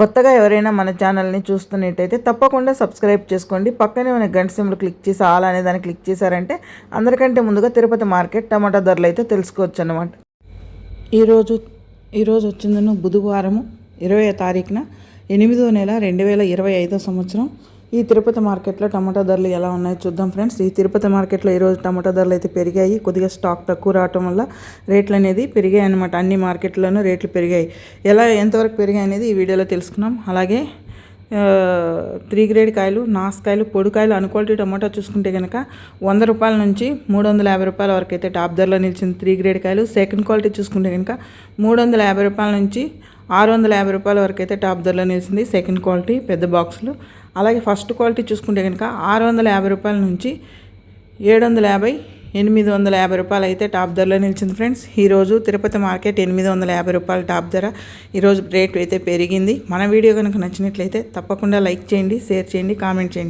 కొత్తగా ఎవరైనా మన ఛానల్ని చూస్తున్నట్టయితే తప్పకుండా సబ్స్క్రైబ్ చేసుకోండి. పక్కనే ఉన్న గంట సిమ్లు క్లిక్ చేసి ఆల్ అనే దాన్ని క్లిక్ చేశారంటే అందరికంటే ముందుగా తిరుపతి మార్కెట్ టమాటా ధరలు అయితే తెలుసుకోవచ్చు అనమాట ఈరోజు ఈరోజు వచ్చిందను బుధవారము ఇరవై తారీఖున ఎనిమిదో నెల రెండు వేల ఇరవై ఐదో సంవత్సరం. ఈ తిరుపతి మార్కెట్లో టమాటా ధరలు ఎలా ఉన్నాయో చూద్దాం ఫ్రెండ్స్. ఈ తిరుపతి మార్కెట్లో ఈరోజు టమాటా ధరలు అయితే పెరిగాయి. కొద్దిగా స్టాక్ తక్కువ రావటం వల్ల రేట్లు అనేది పెరిగాయి అనమాట అన్ని మార్కెట్లోనూ రేట్లు పెరిగాయి. ఎలా ఎంతవరకు పెరిగాయి అనేది ఈ వీడియోలో తెలుసుకున్నాం అలాగే త్రీ గ్రేడ్ కాయలు నాసుకాయలు పొడికాయలు అన్క్వాలిటీ టమాటా చూసుకుంటే కనుక వంద రూపాయల నుంచి మూడు వందల యాభై రూపాయల వరకు అయితే టాప్ ధరలో నిలిచింది త్రీ గ్రేడ్ కాయలు. సెకండ్ క్వాలిటీ చూసుకుంటే కనుక మూడు వందల యాభై రూపాయల నుంచి ఆరు వందల యాభై రూపాయల వరకు అయితే టాప్ ధరలో నిలిచింది సెకండ్ క్వాలిటీ పెద్ద బాక్సులు. అలాగే ఫస్ట్ క్వాలిటీ చూసుకుంటే కనుక ఆరు వందల యాభై రూపాయల నుంచి ఏడు వందల యాభై ఎనిమిది వందల యాభై రూపాయలు అయితే టాప్ ధరలో నిలిచింది ఫ్రెండ్స్. ఈరోజు తిరుపతి మార్కెట్ ఎనిమిది వందల యాభై రూపాయలు టాప్ ధర. ఈరోజు రేట్ అయితే పెరిగింది. మన వీడియో కనుక నచ్చినట్లయితే తప్పకుండా లైక్ చేయండి షేర్ చేయండి కామెంట్ చేయండి.